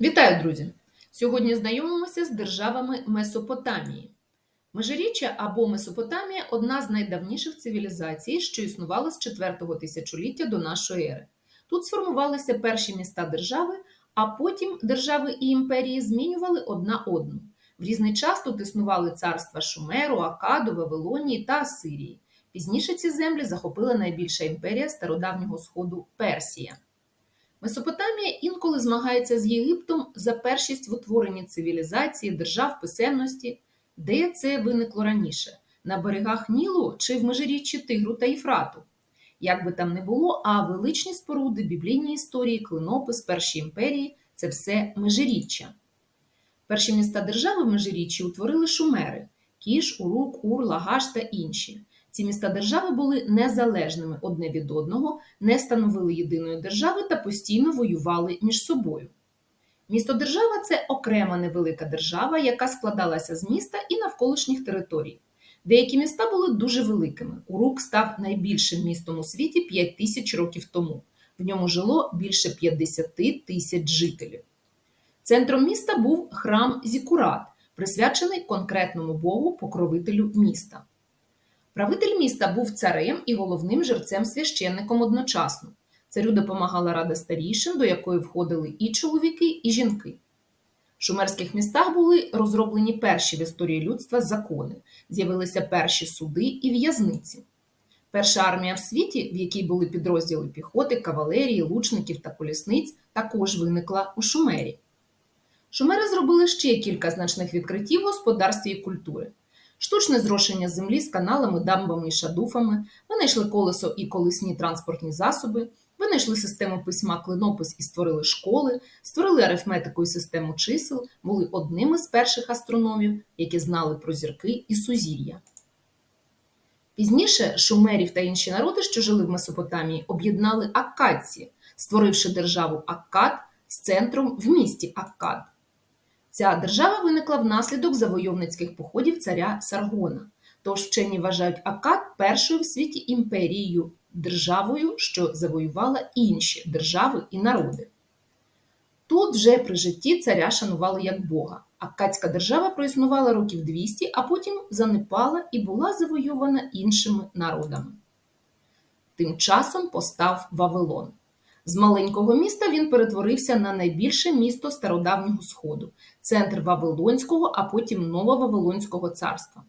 Вітаю, друзі! Сьогодні знайомимося з державами Месопотамії. Межиріччя або Месопотамія одна з найдавніших цивілізацій, що існувала з 4-го тисячоліття до нашої ери. Тут сформувалися перші міста держави, а потім держави і імперії змінювали одна одну. В різний час тут існували царства Шумеру, Акаду, Вавилонії та Асирії. Пізніше ці землі захопила найбільша імперія стародавнього сходу Персія. Месопотамія інколи змагається з Єгиптом за першість в утворенні цивілізації, держав писемності, де це виникло раніше на берегах Нілу чи в межиріччі Тигру та Єфрату. Як би там не було, а величні споруди, біблійні історії, клинопис, перші імперії це все межиріччя. Перші міста держави в межиріччі утворили шумери Кіш, Урук, Ур, Лагаш та інші. Ці міста держави були незалежними одне від одного, не становили єдиної держави та постійно воювали між собою. Місто держава це окрема невелика держава, яка складалася з міста і навколишніх територій. Деякі міста були дуже великими. Урук став найбільшим містом у світі 5 тисяч років тому. В ньому жило більше 50 тисяч жителів. Центром міста був храм Зікурат, присвячений конкретному богу покровителю міста. Правитель міста був царем і головним жерцем священником одночасно. Царю допомагала рада старішин, до якої входили і чоловіки, і жінки. В шумерських містах були розроблені перші в історії людства закони, з'явилися перші суди і в'язниці. Перша армія в світі, в якій були підрозділи піхоти, кавалерії, лучників та колісниць, також виникла у Шумері. Шумери зробили ще кілька значних відкриттів в господарстві і культури штучне зрошення землі з каналами, дамбами і шадуфами, винайшли колесо і колесні транспортні засоби, винайшли систему письма клинопис і створили школи, створили арифметику і систему чисел, були одними з перших астрономів, які знали про зірки і сузір'я. Пізніше шумерів та інші народи, що жили в Месопотамії, об'єднали Аккадці, створивши державу Аккад з центром в місті Аккад. Ця держава виникла внаслідок завойовницьких походів царя Саргона. Тож вчені вважають Акад першою в світі імперією, державою, що завоювала інші держави і народи. Тут вже при житті царя шанували як Бога. Аккадська держава проіснувала років 200, а потім занепала і була завойована іншими народами. Тим часом постав Вавилон. З маленького міста він перетворився на найбільше місто стародавнього сходу, центр Вавилонського, а потім Нововавилонського царства.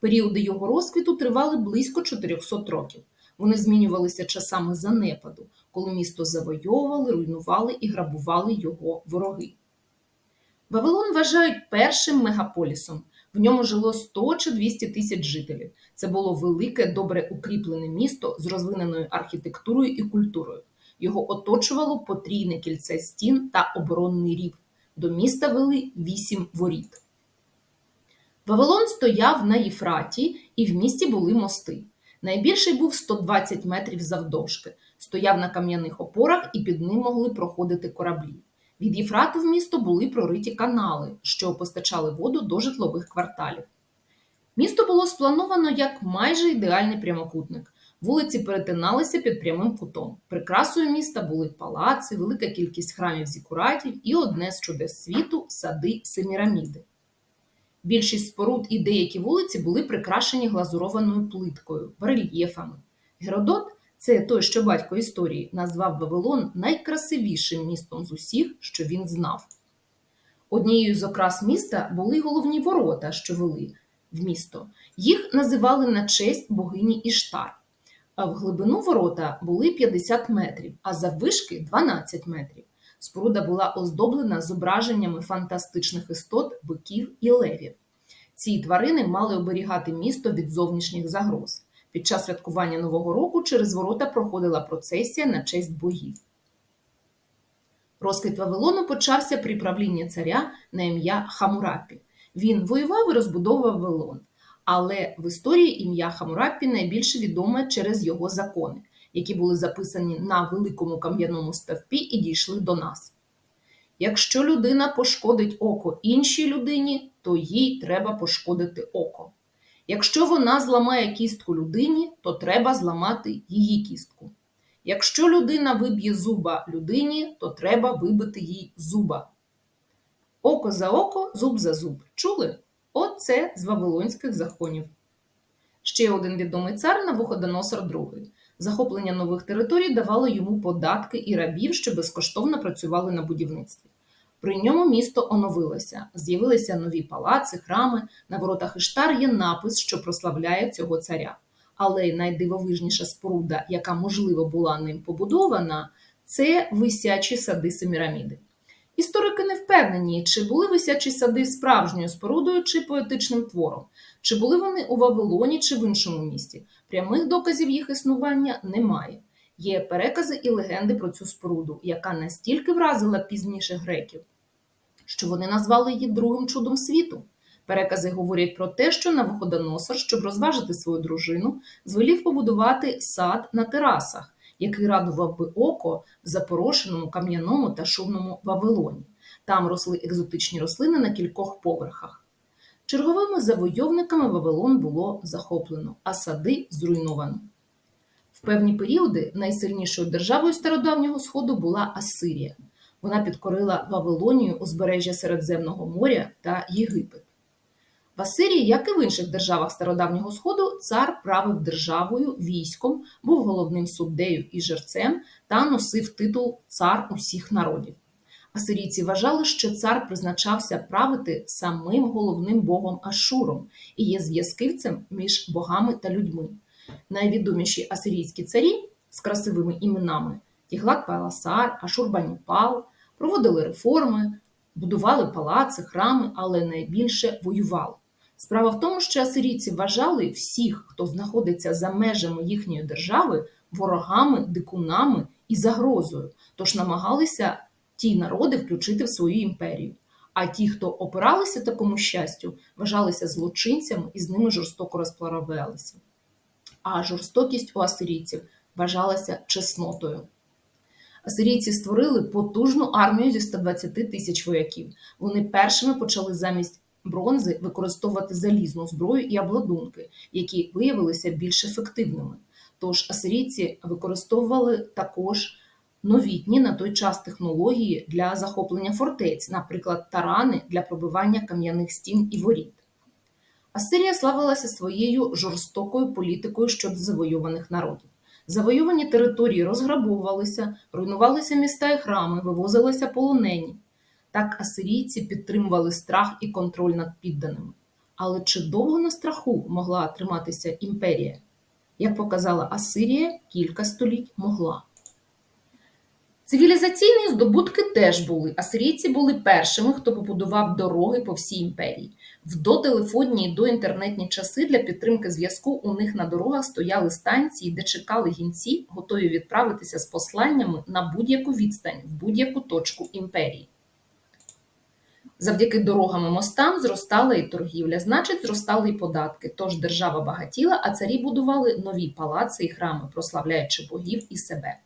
Періоди його розквіту тривали близько 400 років. Вони змінювалися часами занепаду, коли місто завойовували, руйнували і грабували його вороги. Вавилон вважають першим мегаполісом. В ньому жило 100 чи 200 тисяч жителів. Це було велике, добре укріплене місто з розвиненою архітектурою і культурою. Його оточувало потрійне кільце стін та оборонний рів. До міста вели вісім воріт. Вавилон стояв на Єфраті, і в місті були мости. Найбільший був 120 метрів завдовжки, стояв на кам'яних опорах і під ним могли проходити кораблі. Від Єфрату в місто були прориті канали, що постачали воду до житлових кварталів. Місто було сплановано як майже ідеальний прямокутник. Вулиці перетиналися під прямим кутом. Прикрасою міста були палаци, велика кількість храмів зікуратів і одне з чудес світу сади Семіраміди. Більшість споруд і деякі вулиці були прикрашені глазурованою плиткою, барельєфами. Геродот, це той, що батько історії, назвав Вавилон найкрасивішим містом з усіх, що він знав. Однією з окрас міста були головні ворота, що вели в місто. Їх називали на честь богині Іштар в глибину ворота були 50 метрів, а заввишки 12 метрів. Споруда була оздоблена зображеннями фантастичних істот, биків і левів. Ці тварини мали оберігати місто від зовнішніх загроз. Під час святкування Нового року через ворота проходила процесія на честь богів. Розквіт Вавилону почався при правлінні царя на ім'я Хамурапі. Він воював і розбудовував Вавилон але в історії ім'я Хамурапі найбільше відоме через його закони, які були записані на великому кам'яному ставпі і дійшли до нас. Якщо людина пошкодить око іншій людині, то їй треба пошкодити око. Якщо вона зламає кістку людині, то треба зламати її кістку. Якщо людина виб'є зуба людині, то треба вибити їй зуба. Око за око, зуб за зуб. Чули? От це з вавилонських законів. Ще один відомий цар Навуходоносор II. Захоплення нових територій давало йому податки і рабів, що безкоштовно працювали на будівництві. При ньому місто оновилося, з'явилися нові палаци, храми. На воротах Іштар є напис, що прославляє цього царя. Але найдивовижніша споруда, яка можливо була ним побудована, це висячі сади Семіраміди. Історики не впевнені, чи були висячі сади справжньою спорудою чи поетичним твором, чи були вони у Вавилоні чи в іншому місті. Прямих доказів їх існування немає. Є перекази і легенди про цю споруду, яка настільки вразила пізніше греків, що вони назвали її другим чудом світу. Перекази говорять про те, що Навуходоносор, щоб розважити свою дружину, звелів побудувати сад на терасах, який радував би око в запорошеному кам'яному та шумному Вавилоні. Там росли екзотичні рослини на кількох поверхах. Черговими завойовниками Вавилон було захоплено, а сади зруйновано. В певні періоди найсильнішою державою стародавнього сходу була Асирія. Вона підкорила Вавилонію, узбережжя Середземного моря та Єгипет. В Асирії, як і в інших державах стародавнього сходу, цар правив державою, військом, був головним суддею і жерцем та носив титул цар усіх народів. Асирійці вважали, що цар призначався правити самим головним богом Ашуром і є зв'язківцем між богами та людьми. Найвідоміші асирійські царі з красивими іменами Тіглат Паласар, Ашурбаніпал проводили реформи, будували палаци, храми, але найбільше воювали. Справа в тому, що асирійці вважали всіх, хто знаходиться за межами їхньої держави, ворогами, дикунами і загрозою, тож намагалися ті народи включити в свою імперію. А ті, хто опиралися такому щастю, вважалися злочинцями і з ними жорстоко розплавлялися. А жорстокість у асирійців вважалася чеснотою. Асирійці створили потужну армію зі 120 тисяч вояків. Вони першими почали замість бронзи використовувати залізну зброю і обладунки, які виявилися більш ефективними. Тож асирійці використовували також новітні на той час технології для захоплення фортець, наприклад, тарани для пробивання кам'яних стін і воріт. Асирія славилася своєю жорстокою політикою щодо завойованих народів. Завойовані території розграбовувалися, руйнувалися міста і храми, вивозилися полонені. Так асирійці підтримували страх і контроль над підданими. Але чи довго на страху могла триматися імперія? Як показала Асирія, кілька століть могла. Цивілізаційні здобутки теж були. Асирійці були першими, хто побудував дороги по всій імперії. В дотелефонні і доінтернетні часи для підтримки зв'язку у них на дорогах стояли станції, де чекали гінці, готові відправитися з посланнями на будь-яку відстань, в будь-яку точку імперії. Завдяки дорогам і мостам зростала і торгівля, значить, зростали і податки. Тож держава багатіла, а царі будували нові палаци і храми, прославляючи богів і себе.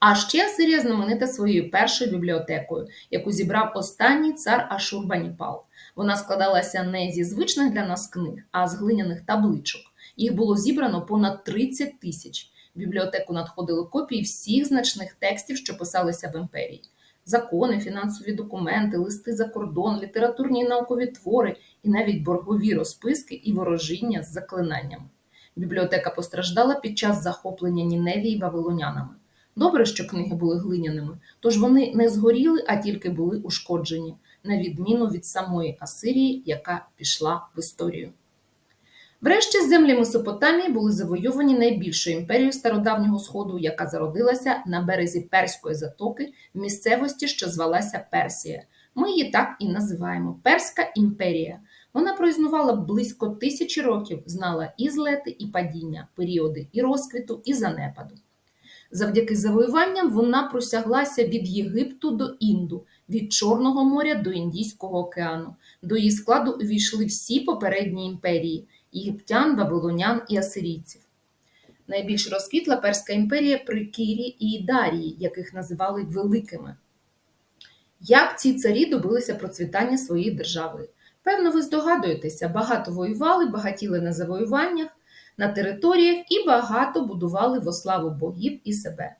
А ще Сирія знаменита своєю першою бібліотекою, яку зібрав останній цар Ашурбаніпал. Вона складалася не зі звичних для нас книг, а з глиняних табличок. Їх було зібрано понад 30 тисяч. В бібліотеку надходили копії всіх значних текстів, що писалися в імперії. Закони, фінансові документи, листи за кордон, літературні і наукові твори і навіть боргові розписки і ворожіння з заклинаннями. Бібліотека постраждала під час захоплення Ніневії вавилонянами. Добре, що книги були глиняними, тож вони не згоріли, а тільки були ушкоджені, на відміну від самої Асирії, яка пішла в історію. Врешті землі Месопотамії були завойовані найбільшою імперією стародавнього сходу, яка зародилася на березі Перської затоки в місцевості, що звалася Персія. Ми її так і називаємо Перська імперія. Вона проіснувала близько тисячі років, знала і злети, і падіння, періоди і розквіту, і занепаду. Завдяки завоюванням вона просяглася від Єгипту до Інду, від Чорного моря до Індійського океану. До її складу увійшли всі попередні імперії єгиптян, вавилонян і асирійців. Найбільш розквітла Перська імперія при Кірі і Дарії, яких називали великими. Як ці царі добилися процвітання своєї держави? Певно, ви здогадуєтеся, багато воювали, багатіли на завоюваннях, на територіях і багато будували во славу богів і себе.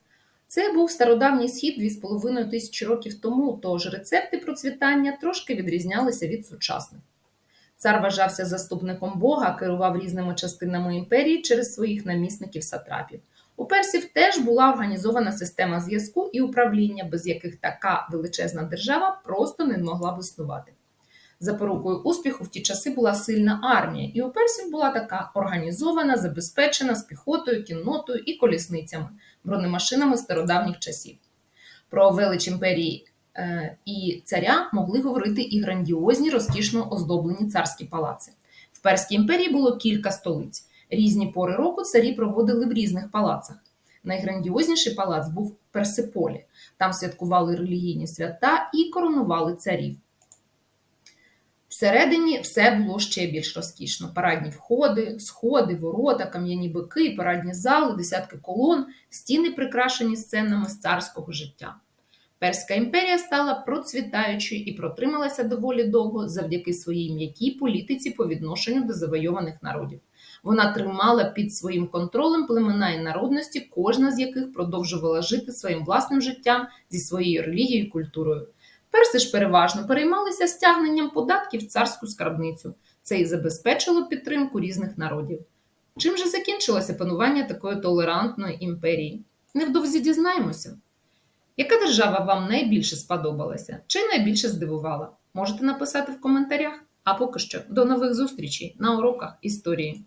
Це був стародавній схід 2,5 тисячі років тому, тож рецепти процвітання трошки відрізнялися від сучасних. Цар вважався заступником Бога, керував різними частинами імперії через своїх намісників-сатрапів. У персів теж була організована система зв'язку і управління, без яких така величезна держава просто не могла б існувати. Запорукою успіху в ті часи була сильна армія, і у персів була така організована, забезпечена з піхотою, кіннотою і колісницями, бронемашинами стародавніх часів. Про велич імперії і царя могли говорити і грандіозні, розкішно оздоблені царські палаци. В Перській імперії було кілька столиць. Різні пори року царі проводили в різних палацах. Найграндіозніший палац був Персиполі. Там святкували релігійні свята і коронували царів. Всередині все було ще більш розкішно: парадні входи, сходи, ворота, кам'яні бики, парадні зали, десятки колон, стіни прикрашені сценами з царського життя. Перська імперія стала процвітаючою і протрималася доволі довго завдяки своїй м'якій політиці по відношенню до завойованих народів. Вона тримала під своїм контролем племена і народності, кожна з яких продовжувала жити своїм власним життям зі своєю релігією і культурою. Перси ж переважно переймалися стягненням податків в царську скарбницю. Це і забезпечило підтримку різних народів. Чим же закінчилося панування такої толерантної імперії? Невдовзі дізнаємося. Яка держава вам найбільше сподобалася чи найбільше здивувала? Можете написати в коментарях. А поки що до нових зустрічей на уроках історії.